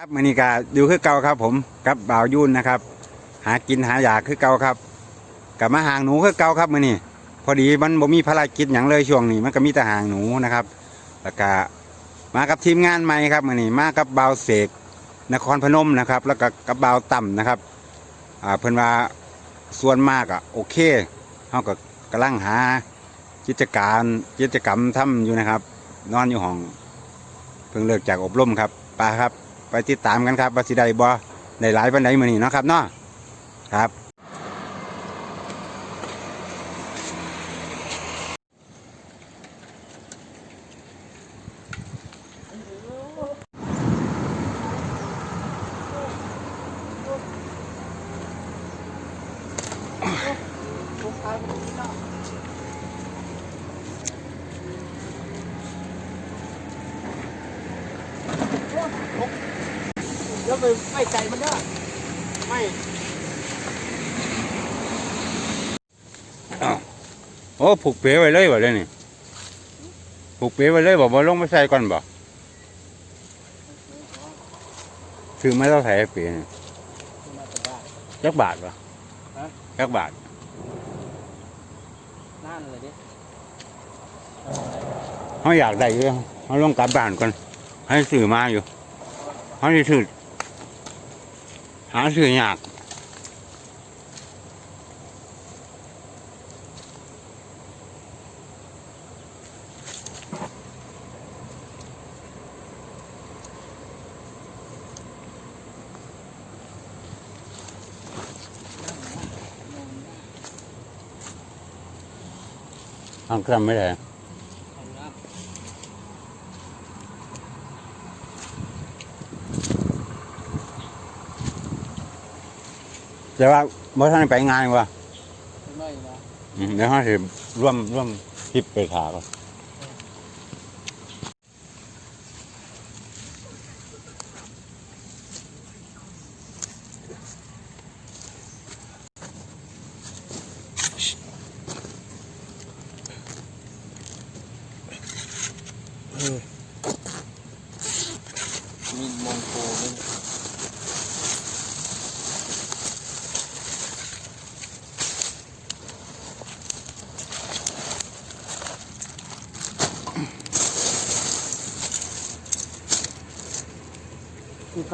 ครับมือนี้ก็อยู่คือเก่าครับ ผมกับบ่าวยุ่นนะครับ หากินหาอยากคือเก่าครับกับมาหางหนูคือเก่าครับมือนี้พอดีมันบ่มีภารกิจอย่างเลยช่วงนี้มันก็มีแต่หางหนูนะครับแล้วก็มากับทีมงานใหม่ครับมือนี้มากับบ่าวเสกนครพนมนะครับ แล้วก็กับบ่าวต่ำนะครับอ่าเพิ่นว่าส่วนมากอะโอเคเขาก็กำลังหากิจการกิจกรรมทำอยู่นะครับ นอนอยู่ห้อง เพิ่งเลิกจากอบรมครับปาครับ ไปติดตามกันครับว่าสิได้บ่ได้หลายปันไดมื้อนี้เนาะครับเนาะครับ ไปไม่ใจมันเด้อไม่โอ้ผูกเป๋ไว้เลยบ่เลยนี่ผูกเป๋ไว้เลยบ่บ่ลงไปใส่ก่อนบ่ซื้อมาเท่าไหร่เป๋นี่มาสบายจักบาทบ่ฮะจักบาทนั่นเลยดิเฮาอยากได้อยู่เฮาลงกลับบ้านก่อนให้ซื้อมาอยู่เฮาสิซื้อ หาซื้อยากทางเครื่องไม่ได้ ของน้ แต่ว่าเมื่อท่านไปงานว่ะำไม่นะอืมเดี๋ยวเขาจะร่วมร่วมคลิปไปถาก่อนมีมองโกนี่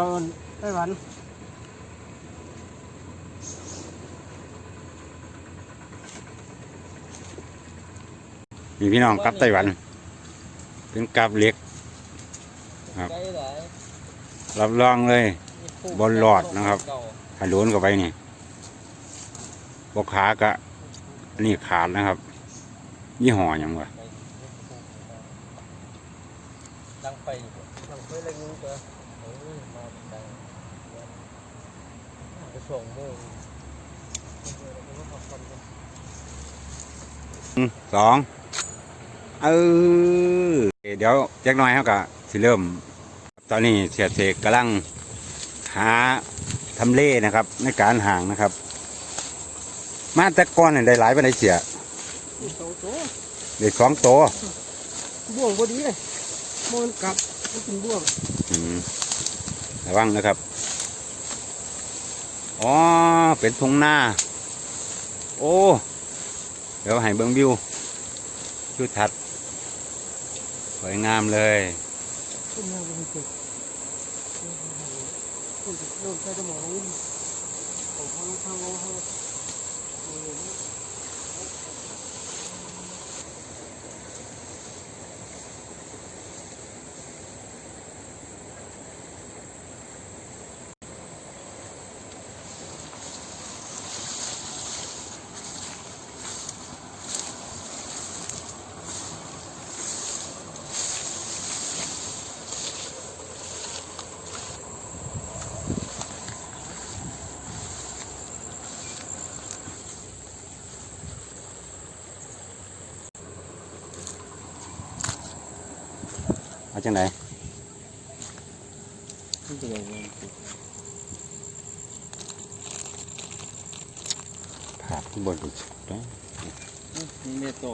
อีกคนไต้หวันมีพี่น้องกลับไต้หวัน เป็นกลับเล็ก ครับ รับรองเลย บนหลอดนะครับเก่าถ้าโดนเข้าไปนี่บกขากะอันนี่ขาดนะครับ ยี่ห้อยังวะไปดังไปดังไปเลยงูเจอ เฮ้ยมาดังไปส่งโมงสองเออเดี๋ยวแจักหน้อยเขากะสิเริ่ม ตอนนี้เสียเสกกำลังหาทำเลนะครับ ในการห่างนะครับ มาแต่ก้อนเนี่ยได้หลายไปได้เสียมีสองตัวได้สองโตบ่วงพอดีเลยมันกลับมันกินบ่วง ระวังนะครับ อ๋อ เป็นทุ่งนา โอ้ เดี๋ยวให้เบิ้งวิวชุดทัด สวยงามเลยขึ้นมาเป็นเจ็บคนใช้สมองของเขาเขาเขา จังไหนผ่าขึ้นบนอีกนะเมโต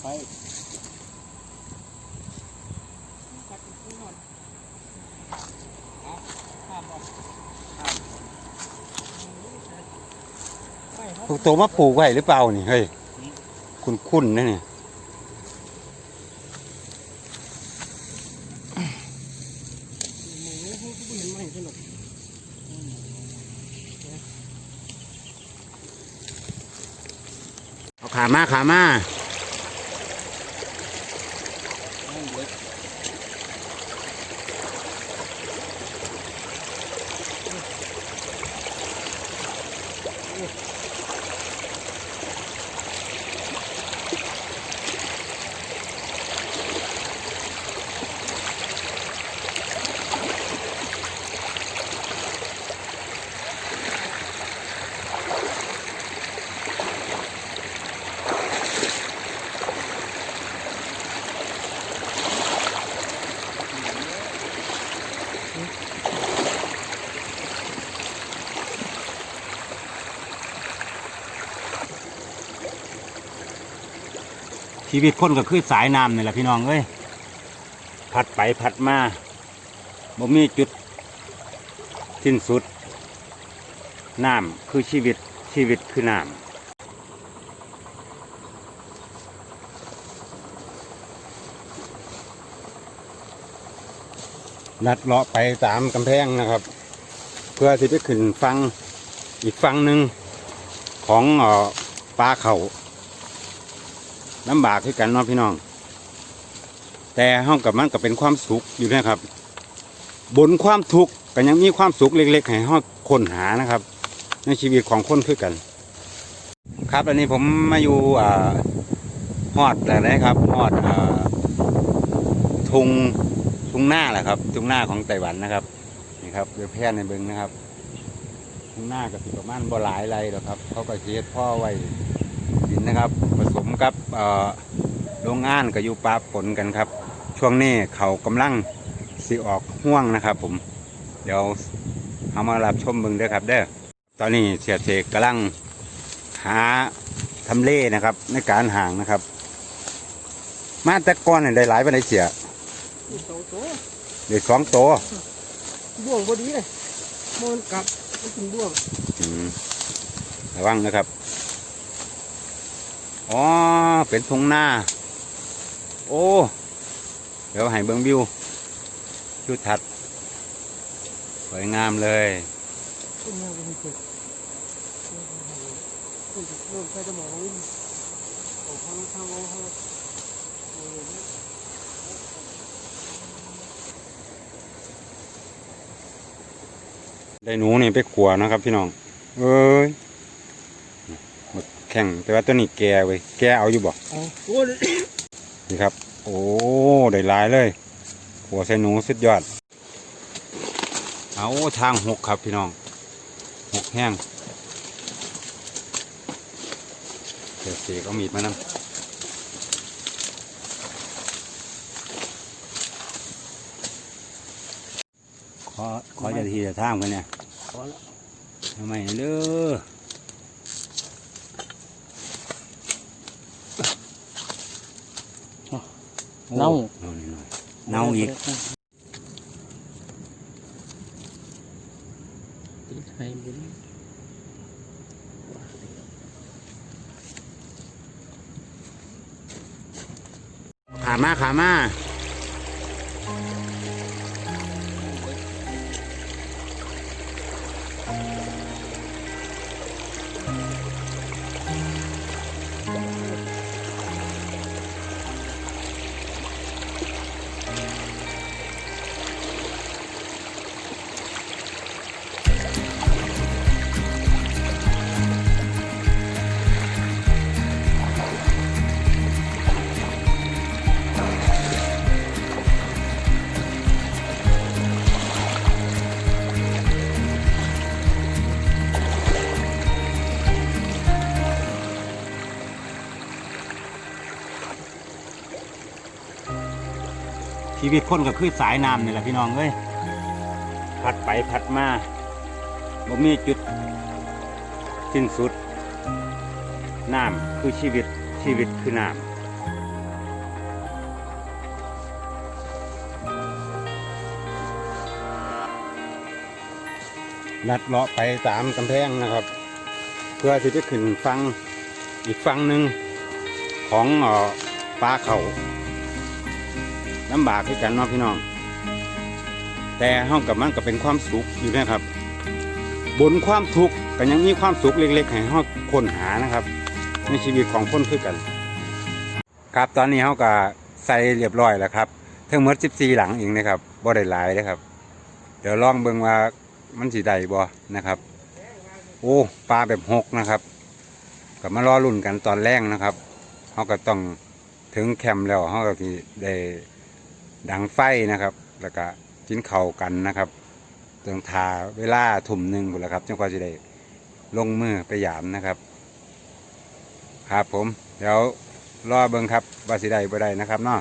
ไป พวกตัวมาปลูกไว้หรือเปล่านี่เฮ้ยคุณคุ้นะเนี่ยหมูเขาก็เห็นนุกเอาขามาขามา ชีวิตคนก็คือสายน้ำนี่แหละพี่น้องเอ้ยพัดไปพัดมาบ่มีจุดสิ้นสุดน้ำคือชีวิตชีวิตคือน้ำลัดเลาะไปตามกำแพงนะครับ เพื่อที่จะขึ้นฟังอีกฟังหนึ่งของออปลาเข่า ลำบากคือกันเนาะพี่น้อง แต่ห้องกับมันก็เป็นความสุขอยู่นะครับ บนความทุกข์ก็ยังมีความสุขเล็กๆให้ห้องคนหานะครับ ในชีวิตของคนคือกัน ครับอันนี้ผมมาอยู่อ่าฮอดแต่ไหนครับฮอดอ่าทุงทุงหน้าแหละครับทุงหน้าของไต้หวันนะครับนี่ครับเรือแพร่ในเบิงนะครับทุงหน้าก็สิประมาณบ่หลายไรหรอกครับ เขาก็เช็ดพ่อไว้ดินนะครับผสม กับเอ่อโรงงานกับอยู่ปลาปนกันครับ ช่วงนี้เขากำลังสิออกห่วงนะครับ ผม เดี๋ยวเอามารับชมเบิ่งเด้อครับ เด้อตอนนี้เสียเสกกำลังหาทำเลนะครับ ในการห่างนะครับ มาแต่ก้อนนี่ได้หลายไปไหนใดเสียมีสองตัวเด็กสองตัวบ่วงพอดีเลยมันกลับมันกินบ่วงอืมระวังนะครับ อ๋อ เป็นทุ่งนาโอ้ เดี๋ยวให้เบิ้งวิวชุดถัด สวยงามเลยได้หนูนี่ไปขัวนะครับพี่น้อง เอ้ย แข่งแต่ว่าตัวนี้แกเว้ยแกเอาอยู่บ่เอาโอ้ยนี่ครับ โอ้ได้หลายเลยขัวใส่หนูสุดยอด เอาทางหกครับพี่น้องหกแห้งเดี๋ยวเสกเอามีดมานำขอขอจะทีจะทางไปเนี่ยพอแล้วทำไมเด้อ เน่าโอ้นี่หน่อยเน่าอีกติดให้บุญขามาขามา ชีวิตคนก็คือสายน้ำนี่แหละพี่น้องเอ้ยผัดไปผัดมาบ่มีจุดสิ้นสุดน้ำคือชีวิตชีวิตคือน้ำลัดเลาะไปตามกำแพงนะครับ เพื่อที่จะขึ้นฟังอีกฟังหนึ่งของอปลาเขา่า ลำบากคือกันเนาะพี่น้อง แต่ห้องกับมันก็เป็นความสุขอยู่นะครับ บนความทุกข์ก็ยังมีความสุขเล็กๆให้ห้องคนหานะครับ ในชีวิตของคนคือกัน ครับตอนนี้เขาก็ใส่เรียบร้อยแล้วครับทั้งหมด14 หลังเองนะครับบ่ได้หลายนะครับ เดี๋ยวลองเบิ่งว่ามันสิได้บ่นะครับ โอ้ปลาแบบหกนะครับก็มารอรุ่นกันตอนแรกนะครับเขาก็ต้องถึงแคมป์แล้วเขาก็ได้ ดังไฟนะครับ แล้วก็กินข้ากันนะครับต้องทาเวลาทุ่มหนึ่งหมดแล้วครับจนกว่าจะได้ลงมือไปหยามนะครับ ครับผม เดี๋ยวรอเบิ้งครับว่าสิได้บ่ได้นะครับเนาะ